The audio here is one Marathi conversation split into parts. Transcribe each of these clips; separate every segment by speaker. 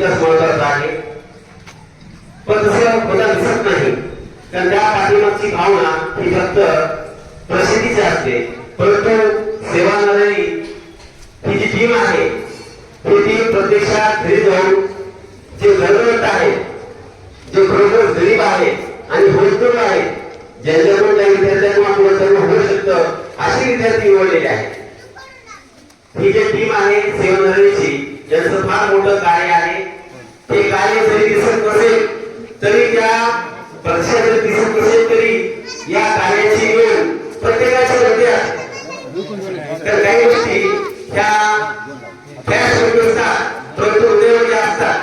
Speaker 1: विकास महत्त्वाचा आहे पण तसं बदल दिसत नाही. तर त्या पाठिंबाची भावना ही फक्त प्रसिद्धीची असते. परंतु सेवा लढाई ही जी टीम आहे ही टीम प्रत्यक्षात घरी जाऊन जे गरजवंत आहे जे खरोखर गरीब आहे आणि होतकरू आहे ज्यांच्याकडून त्या विद्यार्थ्यांना सर्व होऊ शकतं अशी विद्यार्थी निवडलेली आहे. ही जी टीम आहे सेवा लढाईची यांचं फार मोठं कार्य आहे ते कार्य जरी दिसत नसेल तरी त्या पक्षात दिसत नसेल तरी या कार्याची वेळ प्रत्येकाच्या मध्ये असते. तर काही गोष्टी ह्या फॅश होत असतात परंतु हृदयामध्ये असतात.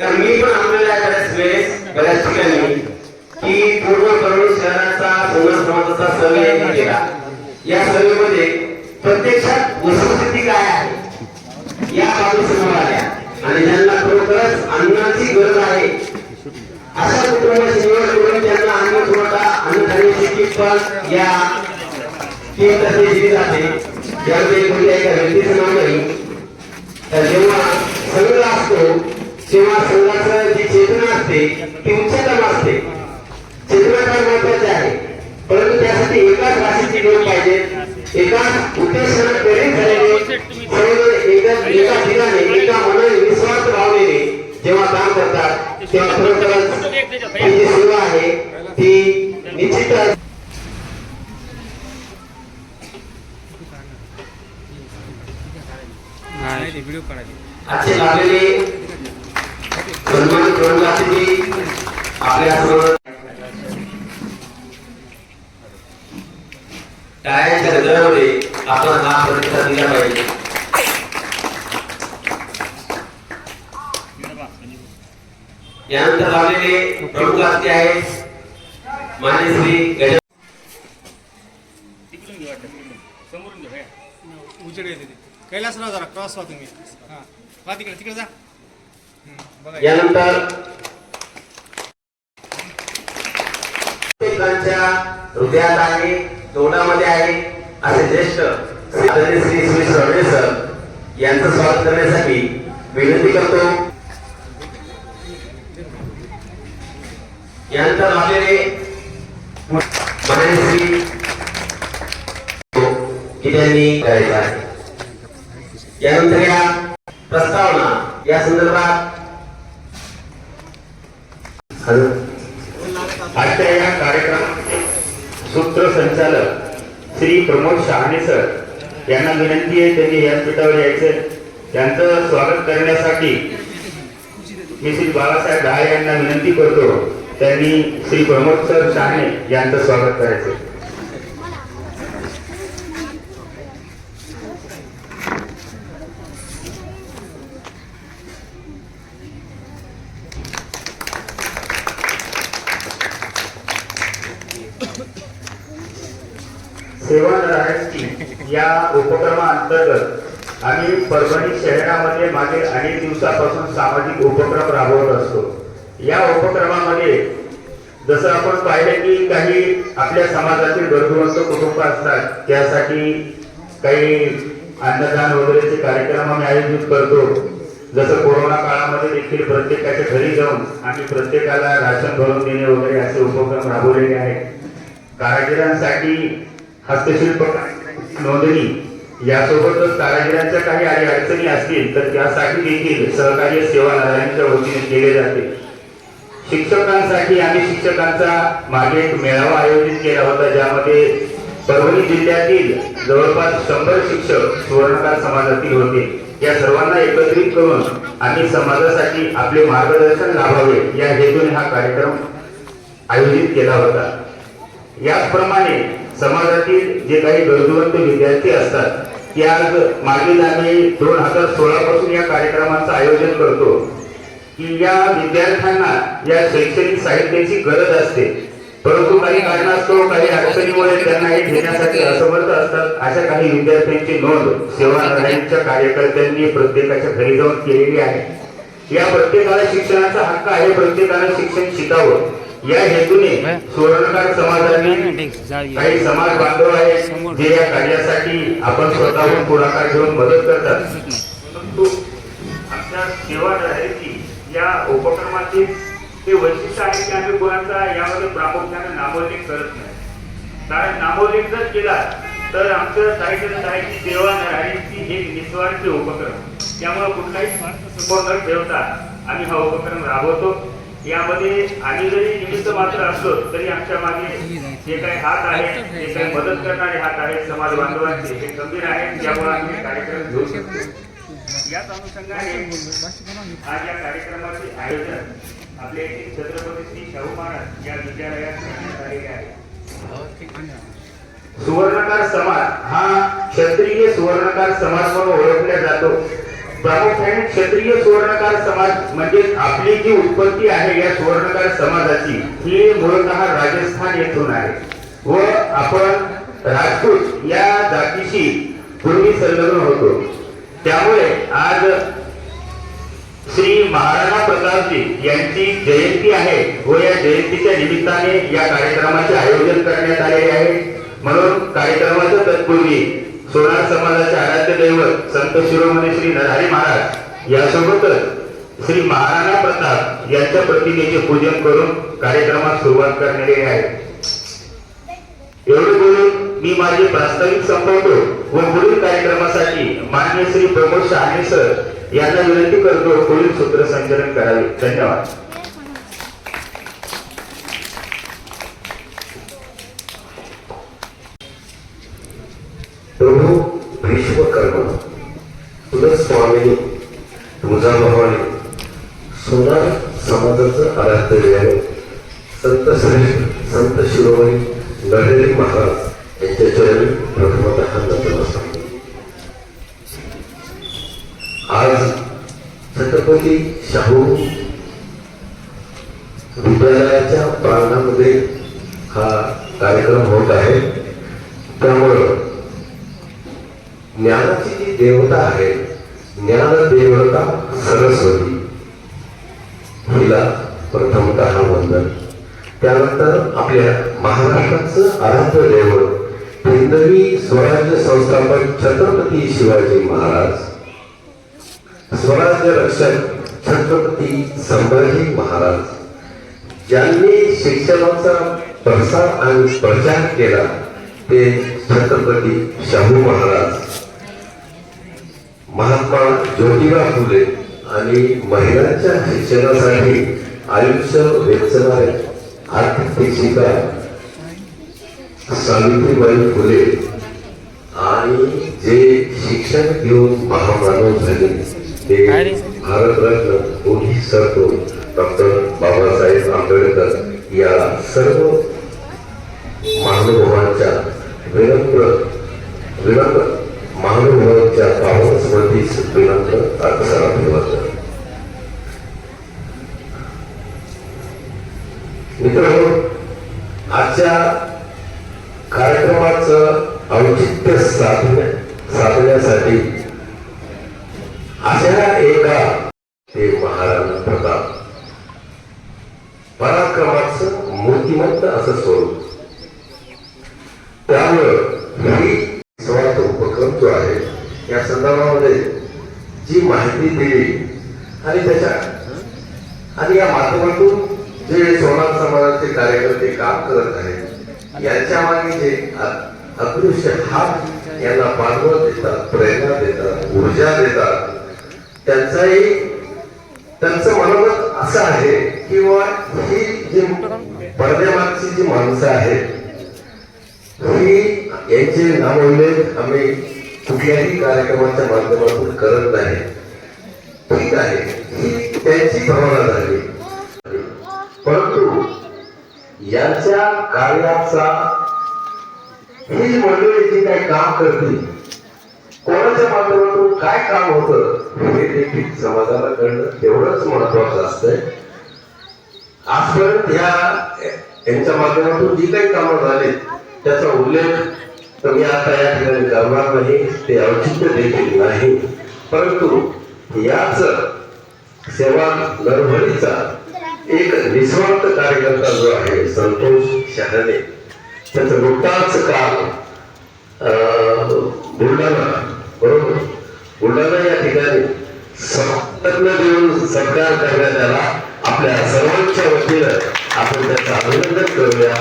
Speaker 1: तर मी पण आणलेल्या बऱ्याच वेळेस बऱ्याच ठिकाणी की पूर्ण करून शहराचा पूर्ण समाजाचा सर्वे यांनी केला. या सर्वेमध्ये प्रत्यक्षात वस्तुस्थिती काय आहे? या बाबी समोर आल्या आणि त्यांना खरोखरच अन्नाची गरज आहे. अशा कुटुंबाची निवड करून त्यांना अन्न पुरवठा अन्नधान्याची किंमत या टीम दिली जाते. ज्यामध्ये कोणत्या एका व्यक्तीचं नाव नाही. तर जेव्हा संघ असतो तेव्हा संघाचं जी चेतना असते ती उच्चतम असते. चेतना फार महत्वाची आहे. परंतु त्यासाठी एकाच भाषेची लोक पाहिजे. एकाच उद्देशाने प्रेरित झालेले सर्व एका एका ठिकाणी एका मनाने निस्वार्थ भावनेने जेव्हा काम करतात तेव्हा खरोखरच ही जी सेवा आहे ती निश्चितच
Speaker 2: व्हिडिओ काढायचे
Speaker 1: आजचे लाभलेले सन्मानित प्रमुखातिथी आपल्यासमोर टाळ्यांच्या गजरामध्ये आपण हा प्रतिसाद दिला पाहिजे यानंतर लाभलेले प्रमुख अतिथी आहेत मान्य श्री गजानन
Speaker 2: तिकडून घे वाटतं तिकडून समोरून घे भैया. उजेड येते ते कैलासराव जरा क्रॉस व्हा तुम्ही हां वा तिकडे तिकडे जा. बघा
Speaker 1: यानंतर हृदयात आहे तोंडामध्ये आहे. असे ज्येष्ठ आदरणीय श्री श्री सरणे सर यांचं स्वागत करण्यासाठी विनंती करतो. यानंतर आपल्याला माननीय श्री हो, की त्यांनी करायचं आहे. यानंतर या प्रस्तावना या संदर्भात
Speaker 3: आजच्या या कार्यक्रमाचे सूत्रसंचालक श्री प्रमोद शहाणे सर यांना विनंती आहे त्यांनी व्यासपीठावर यायचं त्यांचं स्वागत करण्यासाठी मी श्री बाळासाहेब डहाळे यांना विनंती करतो. त्यांनी श्री प्रमोद सर शहाणे यांचं स्वागत करायचं सेवा राहण्याची या उपक्रमाअंतर्गत आम्ही परभणी शहरामध्ये मागील अनेक दिवसापासून सामाजिक उपक्रम राबवत असतो. या उपक्रमामध्ये जसं आपण पाहिलं की काही आपल्या समाजातील गरजूवंत कुटुंब असतात त्यासाठी काही अन्नदान वगैरेचे कार्यक्रम आम्ही आयोजित करतो. जसं कोरोना काळामध्ये देखील प्रत्येकाच्या घरी जाऊन आम्ही प्रत्येकाला राशन भरून देणे वगैरे असे उपक्रम राबवलेले आहेत. कारागिरांसाठी हस्तशिल्प नोंदणी. यासोबतच कारागिरांच्या काही आणि अडचणी असतील तर त्यासाठी देखील सहकार्य सेवा नारायणच्या वतीने केले जाते. शिक्षकांसाठी आम्ही शिक्षकांचा मागे एक मेळावा आयोजित केला होता ज्यामध्ये परभणी जिल्ह्यातील जवळपास शंभर शिक्षक सुवर्णकार समाजातील होते. या सर्वांना एकत्रित करून आम्ही समाजासाठी आपले मार्गदर्शन लाभावे या हेतूने हा कार्यक्रम आयोजित केला होता. याचप्रमाणे समाजातील जे काही गरजवंत विद्यार्थी असतात ते आज मागील आम्ही दोन हजार सोळा पासून या कार्यक्रमाचं आयोजन करतो. की या विद्यार्थ्यांना या शैक्षणिक साहित्याची गरज असते. परंतु काही कारणास्तव काही अडचणीमुळे त्यांना हे घेण्यासाठी असमर्थ असतात. अशा काही विद्यार्थ्यांची नोंद सेवा नारायणच्या कार्यकर्त्यांनी प्रत्येकाच्या घरी जाऊन केलेली आहे. या प्रत्येकाला शिक्षणाचा हक्क आहे प्रत्येकाला शिक्षण शिकावं. या हेतूने सुवर्णकार समाजाने काही समाज बांधव आहेत जे या कार्यासाठी आपण स्वतःहून पुढाकार घेऊन मदत करतात. परंतु आमच्या सेवा जाहीरची या उपक्रमाचे ते वैशिष्ट्य आहे की आम्ही कोणाचा यामध्ये प्रामुख्याने नामोल्लेख करत नाही. कारण नामोल्लेख जर केला तर आमचं आहे की सेवा नरहरीची एक निस्वार्थी उपक्रम. त्यामुळे कुठलाही स्वार्थ समोर न ठेवता आम्ही हा उपक्रम राबवतो. यामध्ये आम्ही जरी निमित्त मात्र असलो तरी आमच्या मागे जे काही हात आहेत जे काही मदत करणारे हात आहेत समाज बांधवांचे हे गंभीर आहेत. त्यामुळे आम्ही कार्यक्रम घेऊ शकतो. याच अनुषंगाने आज या कार्यक्रमाचे आयोजन आपल्या येथील छत्रपती श्री शाहू महाराज या विद्यालयात करण्यात आलेले आहे. सुवर्णकार समाज हा क्षत्रिय सुवर्णकार समाज म्हणून ओळखला जातो. प्रामुख्याने क्षत्रिय सुवर्णकार समाज म्हणजे आपली जी उत्पत्ती आहे या सुवर्णकार समाजाची ही मूळतः राजस्थान येथून आहे. व आपण राजपूत या जातीशी पूर्वी संलग्न होतो. त्यामुळे आज श्री महाराणा प्रतापजी यांची जयंती आहे व या जयंतीच्या निमित्ताने या कार्यक्रमाचे आयोजन करण्यात आलेले आहे. म्हणून कार्यक्रमाच्या तत्पूर्वी सोनार समाजाचे आराध्य दैवत संत शिरोमणी श्री नरहरी महाराज यासोबतच श्री महाराणा प्रताप यांच्या प्रतिमेचे पूजन करून कार्यक्रमास सुरुवात करण्यात आहे. एवढे बोलून मी माझे प्रास्ताविक संपवतो व पुढील कार्यक्रमासाठी मान्य श्री प्रमोद शहाणे सर यांना विनंती करतो पुढील सूत्रसंचलन करावे. धन्यवाद.
Speaker 4: प्रभू विश्वकर्मा कुलस्वामिनी तुळजाभवानी सोनार समाजाचं आराध्य देणे संत श्रेष्ठ संत शिरोमणी नरहरी महाराज यांच्या चरणी प्रथमतः आज छत्रपती शाहू विद्यालयाच्या प्रांगणामध्ये हा कार्यक्रम होत आहे. त्यामुळं ज्ञानाची जी देवता आहे ज्ञान देवता सरस्वती. हिला प्रथमतः वंदन. त्यानंतर आपल्या महाराष्ट्राचं आराध्य दैवत हिंदवी स्वराज्य संस्थापक छत्रपती शिवाजी महाराज. स्वराज्य रक्षक छत्रपती संभाजी महाराज. ज्यांनी शिक्षणाचा प्रसार आणि प्रचार केला ते छत्रपती शाहू महाराज. महात्मा ज्योतिबा फुले आणि महिलांच्या शिक्षणासाठी आयुष्य वेचणारे आर्थिक शिक्षिका सावित्रीबाई फुले आणि जे शिक्षण घेऊन महामानव झाले ते भारतरत्न मोदी सरतो डॉक्टर बाबासाहेब आंबेडकर या सर्व महानुभावांच्या विनम्र विनम्र महानुभावांच्या पावन स्मृतीस विनम्र अभिवादन मित्रांनो आजच्या कार्यक्रमाचं औचित्य साधण्या साधण्यासाठी अशा एका ते महाराणा प्रताप पराक्रमाचं मूर्तिमंत असं स्वरूप त्यामुळं ही स्वार्थ उपक्रम जो आहे या संदर्भामध्ये जी माहिती दिली. आणि त्याच्या आणि या माध्यमातून जे सोनार समाजाचे कार्यकर्ते काम करत आहेत यांच्या मागे जे अदृश्य हात यांना पाठबळ देतात प्रेरणा देतात ऊर्जा देतात त्यांचाही त्यांचं मनोगत असं आहे किंवा ही जी पडद्यामागची जी माणसं आहेत ही यांचे नामोल्लेख आम्ही कुठल्याही कार्यक्रमाच्या माध्यमातून करत नाही. ठीक आहे ही त्यांची भावना झाली. परंतु यांच्या कार्याचा ही मंडळी जी काही काम करते कोणाच्या माध्यमातून काय काम होतं हे देखील समाजाला कळणं तेवढंच महत्वाचं असतंय. आजपर्यंत ह्या यांच्या माध्यमातून जी काही कामं झाली त्याचा उल्लेख तर मी आता या ठिकाणी करणार नाही ते औचित्य देखील नाही. परंतु याच सेवा नरभरीचा एक निस्वार्थ कार्यकर्ता जो आहे संतोष शहाणे. त्याचं नुकताच काल बुलढाणा बरोबर? बुलढाणा या ठिकाणी संलग्न देऊन सत्कार करण्यात आला. आपल्या सर्वांच्या वतीनं आपण त्याचं अभिनंदन करूया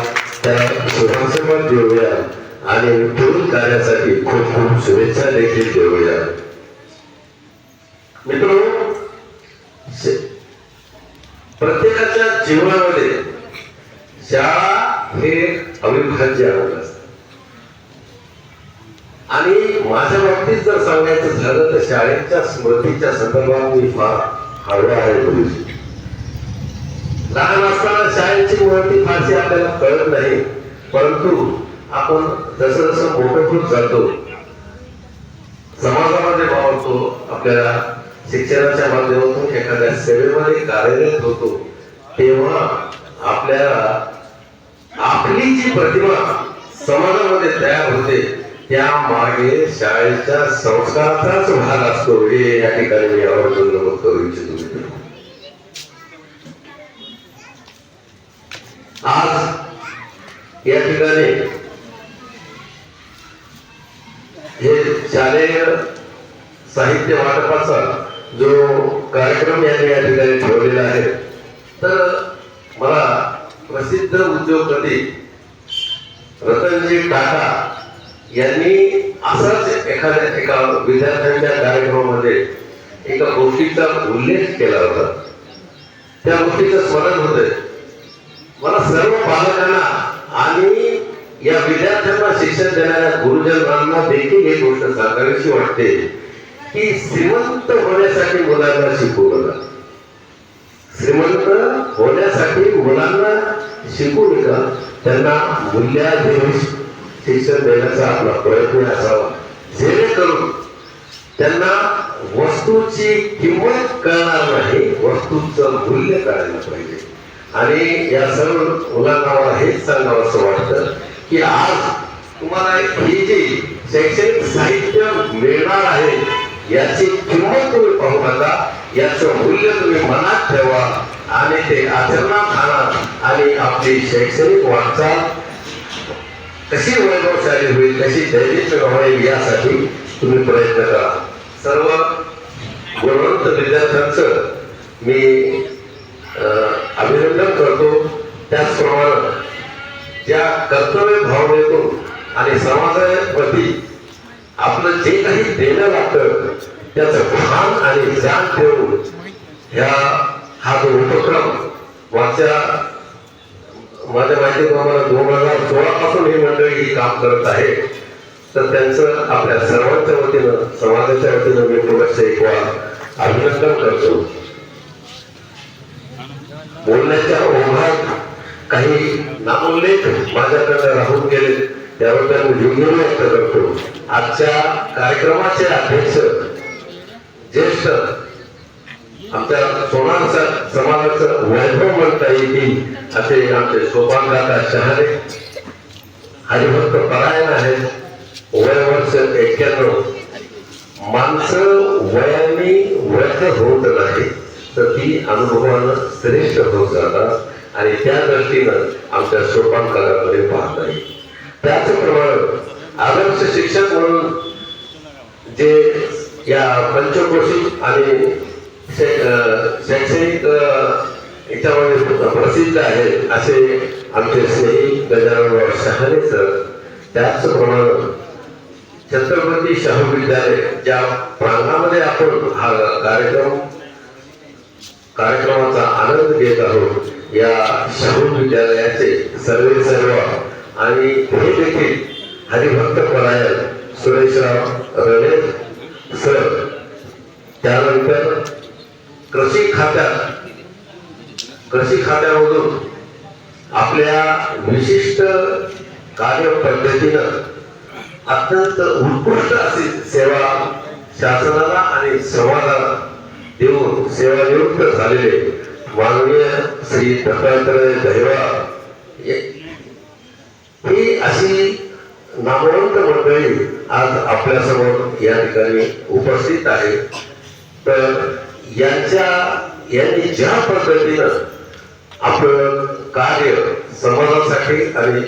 Speaker 4: त्याला शुभाशीर्वाद देऊया पुढील कार्यासाठी खूप खूप शुभेच्छा देखील देऊया. मित्र प्रत्येकाच्या जीवनामध्ये शाळा हे अविभाज्य अंग असत आणि माझ्या बाबतीत जर सांगायचं झालं तर शाळेच्या स्मृतीच्या संदर्भात मी फार हळवा आहे लहान असताना शाळेची महती फारशी आपल्याला कळत नाही परंतु आपण जसं जसं मोठं होत जातो समाजामध्ये वावरतो आपल्याला शिक्षणाच्या माध्यमातून एखाद्या सेवेमध्ये कार्यरत होतो तेव्हा आपल्याला आपली जी प्रतिमा समाजामध्ये तयार होते त्या मागे शाळेच्या संस्काराचाच भाग असतो. हे या ठिकाणी मी आवर्जून नमूद करू इच्छितो. आज या ठिकाणी हे शालेय साहित्य वाटपाचा जो कार्यक्रम यांनी या ठिकाणी ठेवलेला आहे तर मला प्रसिद्ध उद्योगपती रतनजी टाटा यांनी असाच एखाद्या एका विद्यार्थ्यांच्या कार्यक्रमामध्ये एका गोष्टीचा उल्लेख केला होता. त्या गोष्टीचं स्मरण होतंय. मला सर्व पालकांना आणि या विद्यार्थ्यांना शिक्षण देणाऱ्या गुरुजनांना देखील ही गोष्ट सांगावीशी वाटते. की श्रीमंत होण्यासाठी मुलांना शिकवलं श्रीमंत होण्यासाठी मुलांना शिकू नका त्यांना मूल्याधीन शिक्षण देण्याचा आपला प्रयत्न असावा. जेणेकरून त्यांना वस्तूची किंमत कळणार नाही वस्तूचं मूल्य कळायला पाहिजे. आणि या सर्व मुलांना मला हेच सांगावं असं वाटतं की आज तुम्हाला हे जे शैक्षणिक साहित्य मिळणार आहे याची किंमत तुम्ही पाहू नका. याचं मूल्य तुम्ही मनात ठेवा. आणि ते आचरणात आणा. आणि आपली शैक्षणिक वाटचाल कशी वैभवशाली होईल कशी दैनिक होईल यासाठी तुम्ही प्रयत्न करा. सर्व गुणवंत विद्यार्थ्यांचं मी अभिनंदन करतो. त्याचप्रमाणे ज्या कर्तव्य भावनेतून आणि समाजाप्रती आपलं जे काही देणं लागतं त्याचं भान आणि जाण ठेवून ह्या हा जो उपक्रम मागच्या माझ्या माहितीप्रमाणे दोन हजार सोळा पासून ही मंडळी ही काम करत आहे. तर त्यांचं आपल्या सर्वांच्या वतीनं समाजाच्या वतीनं मी पुनश्च एक वार अभिनंदन करतो. बोलण्याच्या ओघात काही नामोल्लेख माझ्याकडे राहून गेले. त्याबद्दल मी दिलगिरी व्यक्त करतो आजच्या कार्यक्रमाचे अध्यक्ष ज्येष्ठ आमच्या सोनार स- समाजाचं वैभव म्हणता येईल असे आमचे सोपान काका शहाणे हरिभक्त परायण आहेत वय वर्ष एक्क्याण्णव माणसं वयाने व्यर्थ होत नाही तर ती अनुभवानं श्रेष्ठ होत जातात आणि त्या दृष्टीनं आमच्या सोपान काकाकडे पाहता येईल. त्याचप्रमाणे आदर्श शिक्षक म्हणून जे या पंचकोशी आणि शैक्षणिक याच्यामध्ये प्रसिद्ध आहेत असे आमचे स्नेही गजानन शहाणे सर. त्याचप्रमाणे छत्रपती शाहू विद्यालय ज्या प्रांगणामध्ये आपण हा कार्यक्रम कार्यक्रमाचा आनंद घेत आहोत या शाहू विद्यालयाचे सर्वे सर्व आणि हे देखील हरिभक्त परायण सुरेशराव रणे सर. त्यानंतर कृषी खात्यात कृषी खात्यामधून आपल्या विशिष्ट कार्यपद्धतीनं अत्यंत उत्कृष्ट अशी सेवा शासनाला आणि समाजाला देऊन सेवानिवृत्त झालेले माननीय श्री दत्तात्रय दैवा ही अशी नामवंत मंडळी आज आपल्यासमोर या ठिकाणी उपस्थित आहे. तर यांच्या यांनी ज्या पद्धतीनं आपलं कार्य समाजासाठी आणि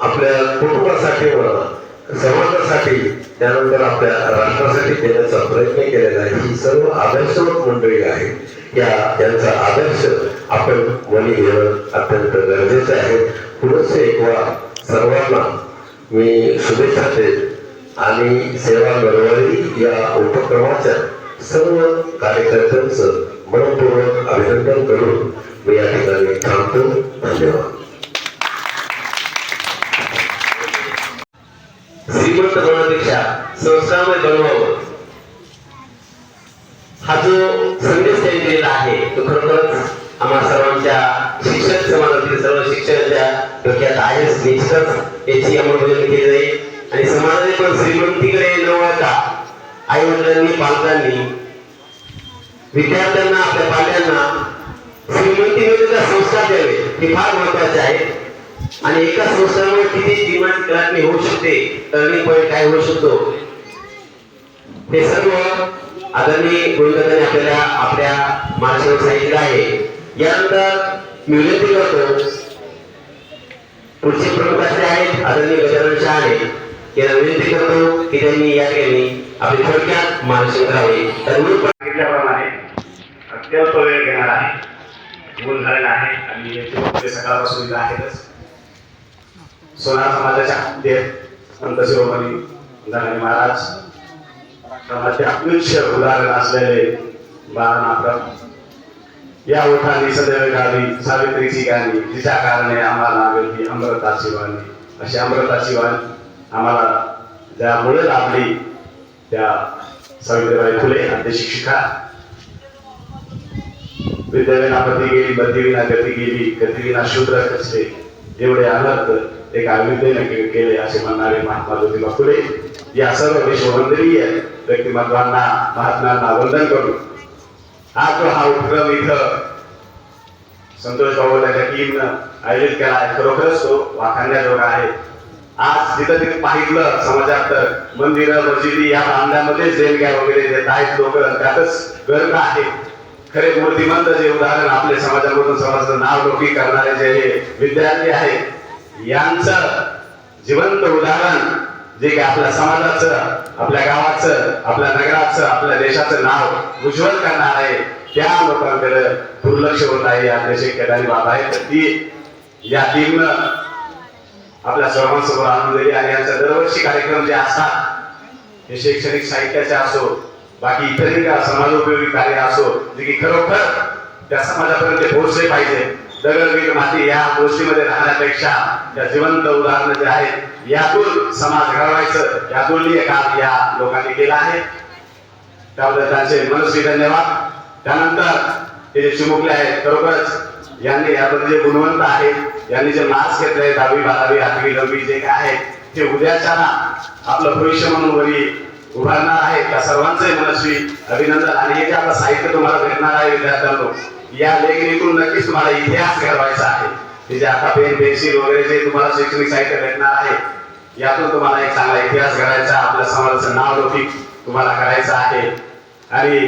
Speaker 4: आपल्या कुटुंबासाठी म्हणा समाजासाठी त्यानंतर आपल्या राष्ट्रासाठी देण्याचा प्रयत्न केलेला आहे. ही सर्व आदर्शवत मंडळी आहे या त्यांचा आदर्श आपण मनी घेणं अत्यंत गरजेचं आहे. पुढचे एक सर्वांना
Speaker 1: मी शुभेच्छा देत आणि सेवा घडवळी या उपक्रमाच्या सर्व कार्यकर्त्यांचं मनपूर्वक अभिनंदन करून मी या ठिकाणी थांबतो. धन्यवाद. श्रीमंत होण्यापेक्षा संस्कारमय बनवावं. हा जो संदेश त्यांनी दिलेला आहे तो खरोखरच आम्हा सर्वांच्या शिक्षक समाजातील सर्व शिक्षकांच्या डोक्यात आहेच निश्चितच याची अंमलबजावणी केली जाईल आणि समाजाने पण श्रीमंतीकडे न वळता आई वडिलांनी पालकांनी विद्यार्थ्यांना आपल्या पाल्यांना श्रीमंतीमध्ये जर संस्कार द्यावे हे फार महत्त्वाचे आहे. आणि एका संस्कारामुळे किती डिमांड कलाटणी होऊ शकते टर्निंग पॉईंट काय होऊ शकतो? हे सर्व आदरणीय गोविंदांनी आपल्याला आपल्या माणसावर सांगितलं आहे. यानंतर मी विनंती करतो पुढचे प्रमुख असे आहेत आदरणीय गजानन शहाणे. यांना विनंती करतो की त्यांनी या ठिकाणी आपली थोडक्यात मानसिक करावे तर मी पण
Speaker 5: सांगितल्याप्रमाणे अत्यल्प वेळ घेणार आहे. मूल झालेला आहे आणि सकाळपासून इथं आहेतच. सोनार समाजाच्या देव संत शिरोमणी धनानी महाराज समाजाचे अत्युच्च उदाहरण असलेले बाळा बाळानाप्रम या ओठांनी सदैव गावी सावित्रीची गाणी तिच्या कारणे आम्हाला मिळती अमृता शिवानी. अशी अमृता शिवानी आम्हाला ज्यामुळे लाभली त्या सावित्रीबाई फुले आद्य शिक्षिका. विद्याविना पती गेली बद्धिविना गती गेली गतीविना शूद्र कसले एवढे अनर्थ एक अविद्येने केले असे म्हणणारे महात्मा ज्योतिबा फुले. या सर्व विश्ववंदनीय व्यक्तिमत्वांना महात्म्यांना वंदन करून आज जो हा उपक्रम इथं संतोष बाबू त्याच्या टीमनं आयोजित केला आहे. खरोखरच तो वाखाण्याजोगा आहे. आज तिथं तिथे पाहिलं समाजात तर मंदिरं मशिदी या बांधण्यामध्ये देणग्या वगैरे देत आहेत लोक त्यातच गर्व आहे. खरे मूर्तिमंत जे उदाहरण आपल्या समाजामधून समाजाचं नाव लोकी करणारे जे हे विद्यार्थी आहेत यांचं जिवंत उदाहरण जे की आपल्या समाजाचं आपल्या गावाचं आपल्या नगराचं आपल्या देशाचं नाव उज्ज्वल करणार आहे. त्या लोकांकडे दुर्लक्ष होत आहे. आपले देशात केदारी बाब आहे तर ती या टीमनं आपल्या सर्वांसमोर आणून दिली आणि यांचा दरवर्षी कार्यक्रम जे असतात हे शैक्षणिक साहित्याचे असो बाकी इतरही समाजोपयोगी कार्य असो जे की खरोखर त्या समाजापर्यंत ते पोहोचले पाहिजे दगडवीर माती या गोष्टीमध्ये राहण्यापेक्षा त्या जिवंत उदाहरणं जे आहेत यातून समाज घडवायचं यातून काम या लोकांनी केलं आहे. त्याबद्दल त्यांचे मनस्वी धन्यवाद. त्यानंतर हे जे चिमुकले आहेत खरोखरच यांनी याबद्दल जे गुणवंत आहेत यांनी जे मार्क्स घेतले दहावी बारावी आठवी नववी जे काय आहे ते उद्याच्या आपलं भविष्य म्हणून वरी उभारणार आहे. त्या सर्वांचे मनस्वी अभिनंदन. आणि हे जे आपलं साहित्य तुम्हाला भेटणार आहे विद्यार्थ्यांना या लेखणीतून नक्कीच तुम्हाला इतिहास घडवायचा आहे. हे जे आता पेन पेन्सिल वगैरे जे तुम्हाला शैक्षणिक साहित्य भेटणार आहे यातून तुम्हाला एक चांगला इतिहास घडायचा आपल्या समाजाचं नाव लौकिक तुम्हाला करायचं आहे. आणि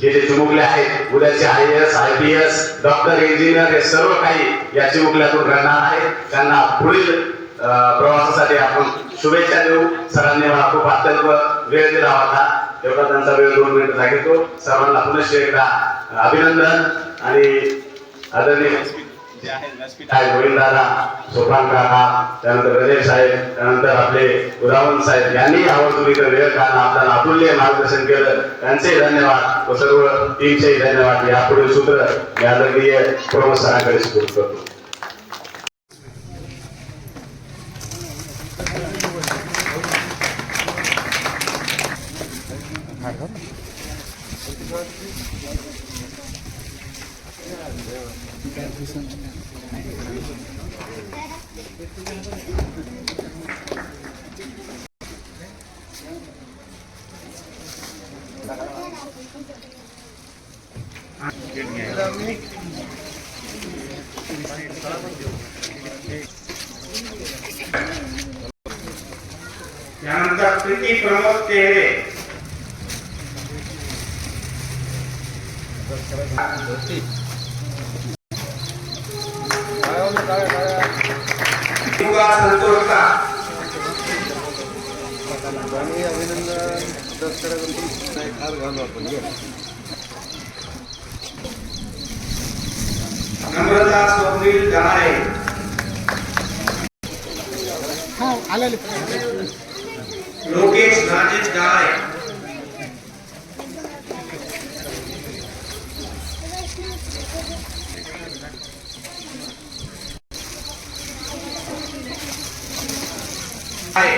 Speaker 5: जे जे चिमुकले आहेत उद्याचे I S I P S doctor engineer हे सर्व काही या चिमुकल्यातून घडणार आहे. त्यांना पुढील अं, प्रवासासाठी आपण शुभेच्छा देऊ. सरांनी मला खूप अत्यंत वेळ दिला होता. तेवढा त्यांचा वेळ दोन मिनिट सांगितलो सर्वांना पुनश्च एकदा अभिनंदन आणि आदरणीय जे आहेत व्यासपीठ गोविंदादा सोपान काका त्यानंतर रजेश साहेब त्यानंतर आपले उदावन साहेब यांनी आवर्जून इकडे वेळ काढला. आपल्याला अतुल्य मार्गदर्शन केलं. त्यांचे धन्यवाद. व सर्व टीमचेही धन्यवाद. यापुढील सूत्र मी आदरणीय प्रमोद सरांकडे सुरू करतो.
Speaker 6: त्यानंतर प्रीती प्रमोद तेरे संतोषा नम्रता स्वप्नील गाळे लोकेश राजेश डाळे आहे.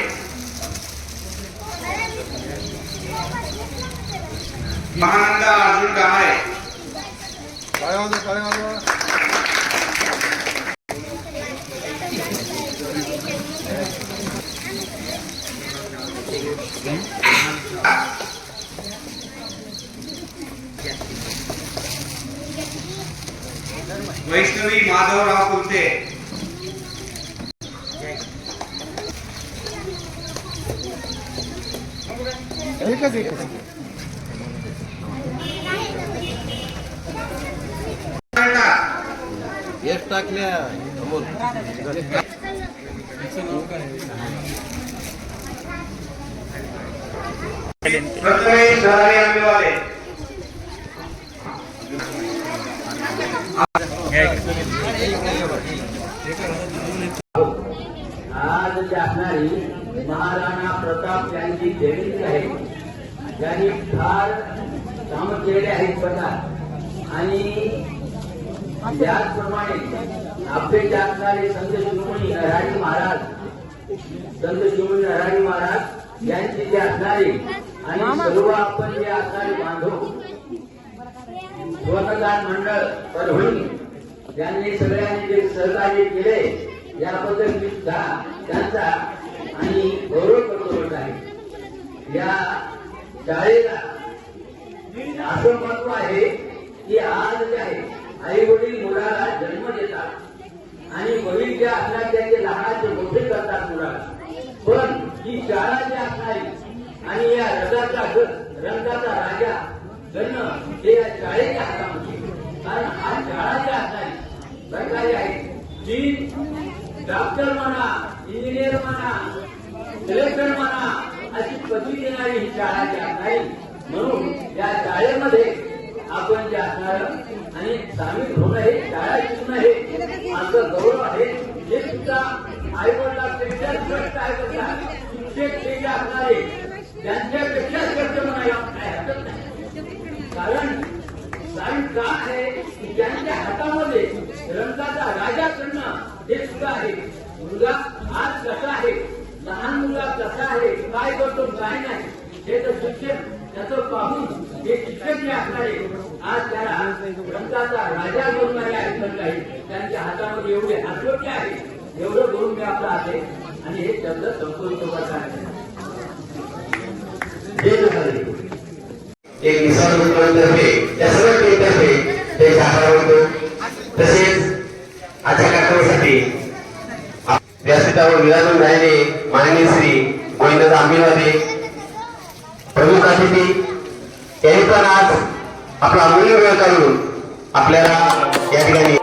Speaker 7: आज असणारी महाराणा प्रताप यांची जयंती आहे. ज्यांनी फार काम केलेले आहेत स्वतः आणि त्याचप्रमाणे आपले असणारे संत शिरोमणी नरहरी महाराज संत शिरोमणी नरहरी महाराज यांची जे असणारे आणि सर्व आपण जे असणारे बांधव स्वतदान मंडळ परभणी ज्यांनी सगळ्यांनी जे सहकार्य केले याबद्दल मी सुद्धा त्यांचा आणि गौरव करतो आहे. या शाळेला असं महत्त्व आहे की आज जे आहे आई वडील मुलाला जन्म देतात आणि वडील जे असणार त्याचे लहानाचे मोठे करतात मुलाला पण ही शाळा जी असणारी आणि या रंगाचा गट रंगाचा राजा जन्म हे या शाळेच्या हातामध्ये. कारण हा शाळाच्या हाताने सरकारी आहे. जी डॉक्टर म्हणा इंजिनियर म्हणा कलेक्टर म्हणा अशी पदवी देणारी ही शाळा जी नाही. म्हणून या शाळेमध्ये आपण जे असणार आणि सामील होणं हे शाळा शिकणं हे आमचं गौरव आहे. हे सुद्धा आई श्रेष्ठ आहे शिक्षक जे असणारे त्यांच्यापेक्षा श्रेष्ठ म्हणायला काय हरकत नाही कारण कारण का आहे की त्यांच्या हातामध्ये रंगाचा राजा करणं हे सुद्धा आहे. मुलगा आज कसा आहे? लहान मुलगा कसा आहे? काय करतो काय नाही? हे तर शिक्षक त्याचं पाहून हे शिक्षक जे असणारे आज त्याला रंगाचा राजा बनणारे आहेत तर काही त्यांच्या हातामध्ये एवढे हातोटे आहे. एवढं करून मी आपला आहे. आणि हे शब्द संपूर्ण आहे.
Speaker 1: जय महाराज. एक निसर्ग त्यांनी पण आज आपला अमूल्य वेळ काढून आपल्याला या ठिकाणी